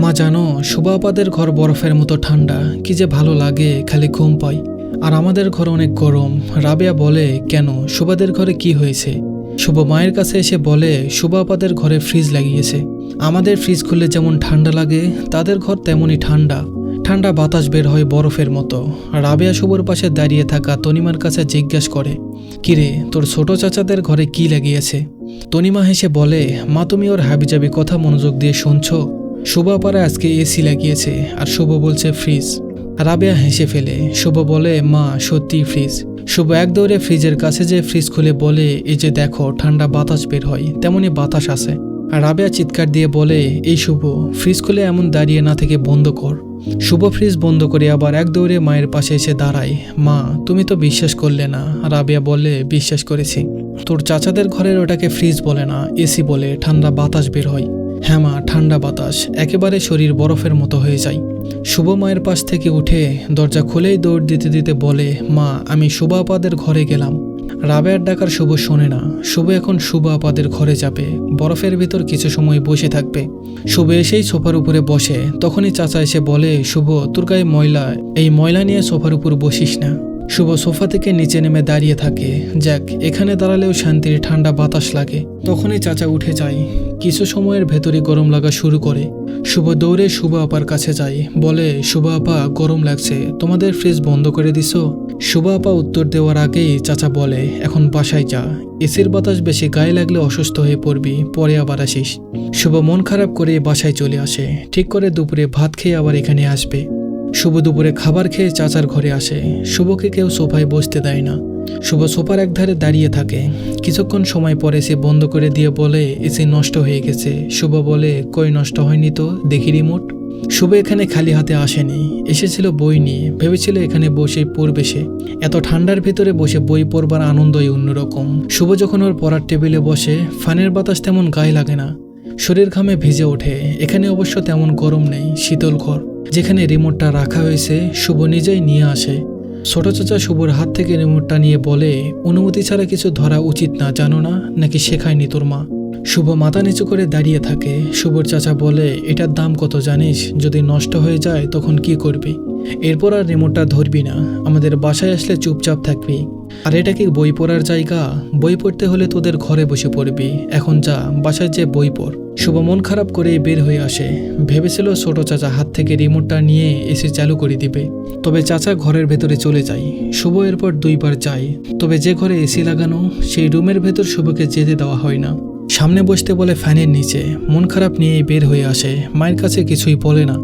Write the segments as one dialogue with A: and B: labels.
A: মা জানো, শুভাপাদের ঘর বরফের মতো ঠান্ডা। কি যে ভালো লাগে, খালি ঘুম পাই। আর আমাদের ঘর অনেক গরম। রাবেয়া বলে, কেন? শুভাদের ঘরে কি হয়েছে? শুভ মায়ের কাছে এসে বলে, শুভাপাদের ঘরে ফ্রিজ লাগিয়েছে। আমাদের ফ্রিজ খুললে যেমন ঠান্ডা লাগে, তাদের ঘর তেমনই ঠান্ডা। ঠান্ডা বাতাস বের হয় বরফের মতো। রাবেয়া শুভর পাশে দাঁড়িয়ে থাকা তনিমার কাছে জিজ্ঞেস করে কিরে তোর ছোট চাচাদের ঘরে কি লাগিয়েছে? তনিমা হেসে বলে, মা, তুমি ওর হাবিজাবি কথা মনোযোগ দিয়ে শুনছো? শুভাপাড়া আজকে এসি লাগিয়েছে আর শুভ বলছে ফ্রিজ। রাবেয়া হেসে ফেলে, শুভ বলে, মা সত্যি ফ্রিজ। শুভ এক দৌড়ে ফ্রিজের কাছে যে ফ্রিজ খুলে বলে, এই যে দেখো, ঠান্ডা বাতাস বের হয়, তেমনই বাতাস আর রাবেয়া চিৎকার দিয়ে বলে, এই শুভ, ফ্রিজ খুলে এমন দাঁড়িয়ে না থেকে বন্ধ কর। শুভ ফ্রিজ বন্ধ করে আবার এক দৌড়ে মায়ের পাশে এসে দাঁড়ায়, মা, তুমি তো বিশ্বাস করলে না। রাবেয়া বলে, বিশ্বাস করেছি। তোর চাচাদের ঘরের ওটাকে ফ্রিজ বলে না, এসি বলে, ঠান্ডা বাতাস বের হয়। হ্যাঁ মা, ঠান্ডা বাতাস, একেবারে শরীর বরফের মতো হয়ে যায়। শুভ মায়ের পাশ থেকে উঠে দরজা খুলেই দৌড় দিতে দিতে বলে, মা, আমি শুভ আপাদের ঘরে গেলাম। রাবেয়ার ডাকার শুভ শোনে না। শুভ এখন শুভ আপাদের ঘরে যাবে। বরফের ভিতর কিছু সময় বসে থাকবে। শুভ এসেই সোফার উপরে বসে। তখনই চাচা এসে বলে, শুভ, তোর গায়ে ময়লা, এই ময়লা নিয়ে সোফার উপর বসিস না। শুভ সোফা থেকে নিচে নেমে দাঁড়িয়ে থাকে। যাক, এখানে দাঁড়ালেও শান্তির ঠান্ডা বাতাস লাগে। তখনই চাচা উঠে যায়। কিছু সময়ের ভেতরে গরম লাগা শুরু করে। শুভ দৌড়ে শুভ আপার কাছে যায়। বলে, শুভ আপা, গরম লাগছে। তোমাদের ফ্রিজ বন্ধ করে দিছো শুভ আপা উত্তর দেওয়ার আগেই চাচা বলে, এখন বাসায় যা। এসির বাতাস বেশি গায়ে লাগলে অসুস্থ হয়ে পড়বি। পরে আবার আসিস। শুভ মন খারাপ করে বাসায় চলে আসে। ঠিক করে দুপুরে ভাত খেয়ে আবার এখানে আসবে। শুভ দুপুরে খাবার খেয়ে চাচার ঘরে আসে। শুভকে কেউ সোফায় বসতে দেয় না। শুভ সোফার একধারে দাঁড়িয়ে থাকে। কিছুক্ষণ সময় পরে সে বন্ধ করে দিয়ে বলে, এসি নষ্ট হয়ে গেছে। শুভ বলে, কই নষ্ট হয়নি তো? দেখি রিমোট শুভ এখানে খালি হাতে আসেনি। এসেছিল বই নিয়ে। ভেবেছিল এখানে বসে পড়বে সে। এত ঠান্ডার ভিতরে বসে বই পড়বার আনন্দই অন্যরকম। শুভ যখন ওর পড়ার টেবিলে বসে ফানের বাতাস তেমন গায়ে লাগে না। শরীর ঘামে ভিজে ওঠে। এখানে অবশ্য তেমন গরম নেই, শীতল ঘর। যেখানে রিমোটটা রাখা হয়েছে, শুভ নিজেই নিয়ে আসে। ছোট চাচা শুভর হাত থেকে রিমোটটা নিয়ে বলে, অনুমতি ছাড়া কিছু ধরা উচিত না, জানো না? নাকি শেখায়নি তোর মা? শুভ মাথা নিচু করে দাঁড়িয়ে থাকে। শুভর চাচা বলে, এটার দাম কত জানিস? যদি নষ্ট হয়ে যায়, তখন কি করবি? এরপর আর রিমোটটা ধরবি না। আমাদের বাসায় আসলে চুপচাপ থাকবি। আর এটা কি বই পড়ার জায়গা? বই পড়তে হলে তোদের ঘরে বসে পড়বি। এখন যা, বাসায় যে বই পড়। শুভ মন খারাপ করে বের হয়ে আসে। ভেবেছিল ছোট চাচা হাত থেকে রিমোটটা নিয়ে এসে চালু করে দিবে। তবে চাচা ঘরের ভেতরে চলে যায়। শুভ এরপর দুইবার যায়। তবে যে ঘরে এসি লাগানো, সেই রুমের ভেতর শুভকে যেতে দেওয়া হয় না। সামনে বসতে বলে ফ্যানের নিচে। মন খারাপ নিয়ে বের হয়ে আসে। মায়ের কাছে কিছুই বলে না।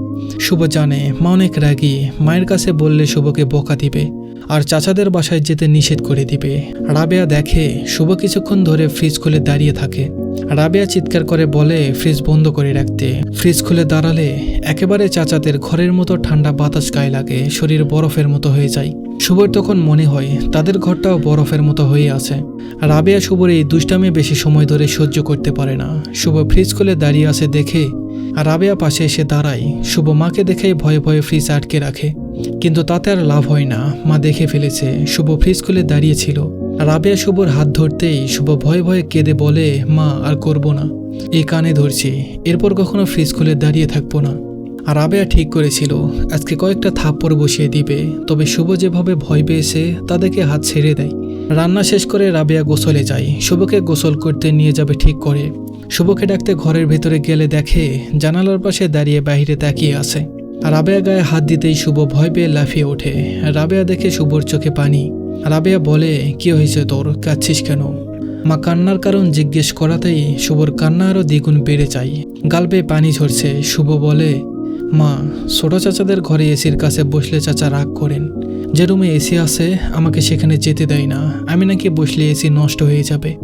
A: শুভ জানে, মা অনেক রাগী। মায়ের কাছে বললে শুভকে বকা দিবে। আর চাচাদের বাসায় যেতে নিষেধ করে দিবে। রাবেয়া দেখে, শুভ কিছুক্ষণ ধরে ফ্রিজ খুলে দাঁড়িয়ে থাকে। রাবেয়া চিৎকার করে বলে, ফ্রিজ বন্ধ করে রাখতে। ফ্রিজ খুলে দাঁড়ালে একেবারে চাচাদের ঘরের মতো ঠান্ডা বাতাস গায়ে লাগে, শরীর বরফের মতো হয়ে যায়। শুভর তখন মনে হয়, তাদের ঘরটাও বরফের মতো হয়ে আছে। রাবেয়া শুভর এই দুষ্টামে বেশি সময় ধরে সহ্য করতে পারে না। শুভ ফ্রিজ খুলে দাঁড়িয়ে আছে দেখে, রাবেয়া পাশে এসে দাঁড়ায়। শুভ মাকে দেখেই ভয়ে ভয়ে ফ্রিজ আটকে রাখে। কিন্তু তাতে আর লাভ হয় না। মা দেখে ফেলেছে, শুভ ফ্রিজ খুলে দাঁড়িয়েছিল রাবেয়া শুভর হাত ধরতেই শুভ ভয়ে ভয়ে কেঁদে বলে, মা, আর করব না। এই কানে ধরছি, এরপর কখনো ফ্রিজ খুলে দাঁড়িয়ে থাকব না। রাবেয়া ঠিক করেছিল, আজকে কয়েকটা থাপ্পড় বসিয়ে দিবে, তবে শুভ যেভাবে ভয় পেয়েছে, তাদেরকে হাত ছেড়ে দেয়। রান্না শেষ করে রাবেয়া গোসলে যায়। শুভকে গোসল করতে নিয়ে যাবে ঠিক করে। শুভকে ডাকতে ঘরের ভেতরে গেলে দেখে জানালার পাশে দাঁড়িয়ে বাহিরে তাকিয়ে আছে। রাবেয়া গায়ে হাত দিতেই শুভ ভয় পেয়ে লাফিয়ে ওঠে। রাবেয়া দেখে শুভর চোখে পানি। রাবেয়া বলে, কি হয়েছে তোর? কাঁদছিস কেন? মা কান্নার কারণ জিজ্ঞেস করাতেই শুভর কান্না আরও দ্বিগুণ বেড়ে যায়। গাল বেয়ে পানি ঝরছে। শুভ বলে, মা, ছোট চাচাদের ঘরে এসির কাছে বসলে চাচা রাগ করেন। যে রুমে এসি আছে, আমাকে সেখানে যেতে দেয় না। আমি নাকি বসলে এসি নষ্ট হয়ে যাবে।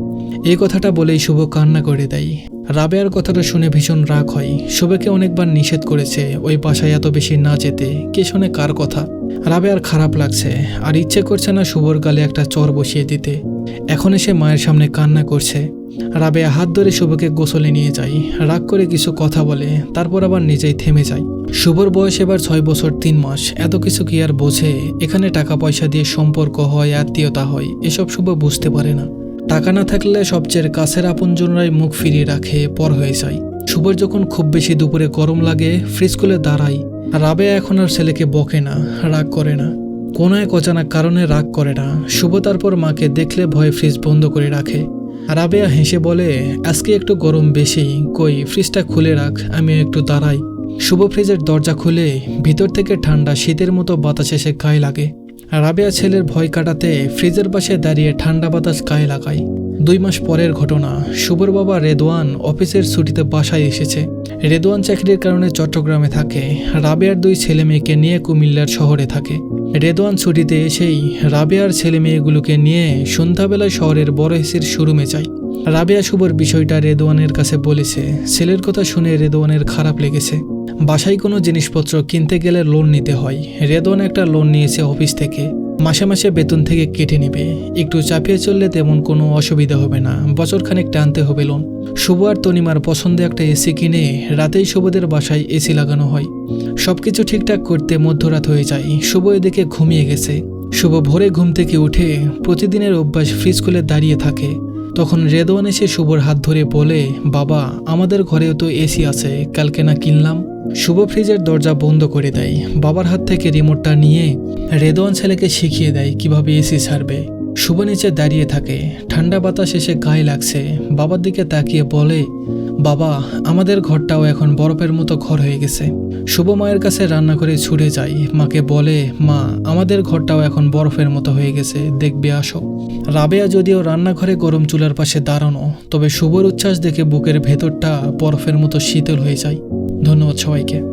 A: এই কথাটা বলেই শুভ কান্না করে দেয়। রাবেয়ার কথাটা শুনে ভীষণ রাগ হয়। শুভকে অনেকবার নিষেধ করেছে, ওই বাসায় এত বেশি না যেতে। কে শুনে কার কথা? রাবেয়ার খারাপ লাগছে, আর ইচ্ছে করছে না শুভর গালে একটা চর বসিয়ে দিতে। এখন এসে মায়ের সামনে কান্না করছে। রাবেয়া হাত ধরে শুভকে গোসলে নিয়ে যায়, রাগ করে কিছু কথা বলে, তারপর আবার নিজেই থেমে যায়। শুভর বয়স এবার ছয় বছর, তিন মাস। এত কিছু কি আর বোঝে? এখানে টাকা পয়সা দিয়ে সম্পর্ক হয়, আত্মীয়তা হয়, এসব শুভ বুঝতে পারে না। টাকা না থাকলে সবচেয়ে কাছের আপনজনরাই মুখ ফিরিয়ে রাখে, পর হয়ে যায়। শুভর যখন খুব বেশি দুপুরে গরম লাগে, ফ্রিজ খুলে দাঁড়াই রাবেয়া এখন আর ছেলেকে বকে না, রাগ করে না। কোনো এক অজানা কারণে রাগ করে না। শুভ তারপর মাকে দেখলে ভয়ে ফ্রিজ বন্ধ করে রাখে। রাবেয়া হেসে বলে, আজকে একটু গরম বেশি। কই, ফ্রিজটা খুলে রাখ আমি একটু দাঁড়াই। শুভ ফ্রিজের দরজা খুলে ভিতর থেকে ঠান্ডা শীতের মতো বাতাস এসে গায়ে লাগে। রাবেয়া ছেলের ভয় কাটাতে ফ্রিজের পাশে দাঁড়িয়ে ঠান্ডা বাতাস গায়ে লাগায়। দুই মাস পরের ঘটনা শুভর বাবা রেদওয়ান অফিসের ছুটিতে বাসায় এসেছে। রেদওয়ান চাকরির কারণে চট্টগ্রামে থাকে। রাবেয়ার দুই ছেলে মেয়েকে নিয়ে কুমিল্লার শহরে থাকে। রেদওয়ান ছুটিতে এসেই রাবেয়ার ছেলে মেয়েগুলোকে নিয়ে সন্ধ্যাবেলায় শহরের বড় হেসির শোরুমে যায়। রাবেয়া শুভর বিষয়টা রেদওয়ানের কাছে বলেছে, ছেলের কথা শুনে রেদওয়ানের খারাপ লেগেছে। বাসায় কোনো জিনিসপত্র কিনতে গেলে লোন নিতে হয়। রেদওয়ান একটা লোন নিয়েছে অফিস থেকে। মাসে মাসে বেতন থেকে কেটে নেবে। একটু চাপিয়ে চললে তেমন কোনো অসুবিধা হবে না। বছরখানেক টানতে হবে লোন। শুভ আর তনিমার পছন্দে একটা এসি কিনে রাতেই শুভদের বাসায় এসি লাগানো হয়। সবকিছু ঠিকঠাক করতে মধ্যরাত হয়ে যায়। শুভ এদিকে ঘুমিয়ে গেছে। শুভ ভোরে ঘুম থেকে উঠে প্রতিদিনের অভ্যাস ফ্রিজ খুলে দাঁড়িয়ে থাকে। তখন রেদওয়ান এসে শুভর হাত ধরে বলে, বাবা, আমাদের ঘরেও তো এসি আছে, কালকে না কিনলাম? শুভ ফ্রিজের দরজা বন্ধ করে দেয়। বাবার হাত থেকে রিমোটটা নিয়ে রেদওয়ান ছেলেকে শিখিয়ে দেয় কীভাবে এসি ছাড়বে। শুভ নিচে দাঁড়িয়ে থাকে। ঠান্ডা বাতাস এসে গায়ে লাগছে। বাবার দিকে তাকিয়ে বলে বাবা, আমাদের ঘরটাও এখন বরফের মতো ঘর হয়ে গেছে। শুভ মায়ের কাছে রান্না করে ছুটে যাই। মাকে বলে, মা, আমাদের ঘরটাও এখন বরফের মতো হয়ে গেছে, দেখবে আসো। রাবেয়া যদিও রান্নাঘরে গরম চুলার পাশে দাঁড়ানো, তবে শুভর উচ্ছ্বাস দেখে বুকের ভেতরটা বরফের মতো শীতল হয়ে যায়। ধন্যবাদ সবাইকে।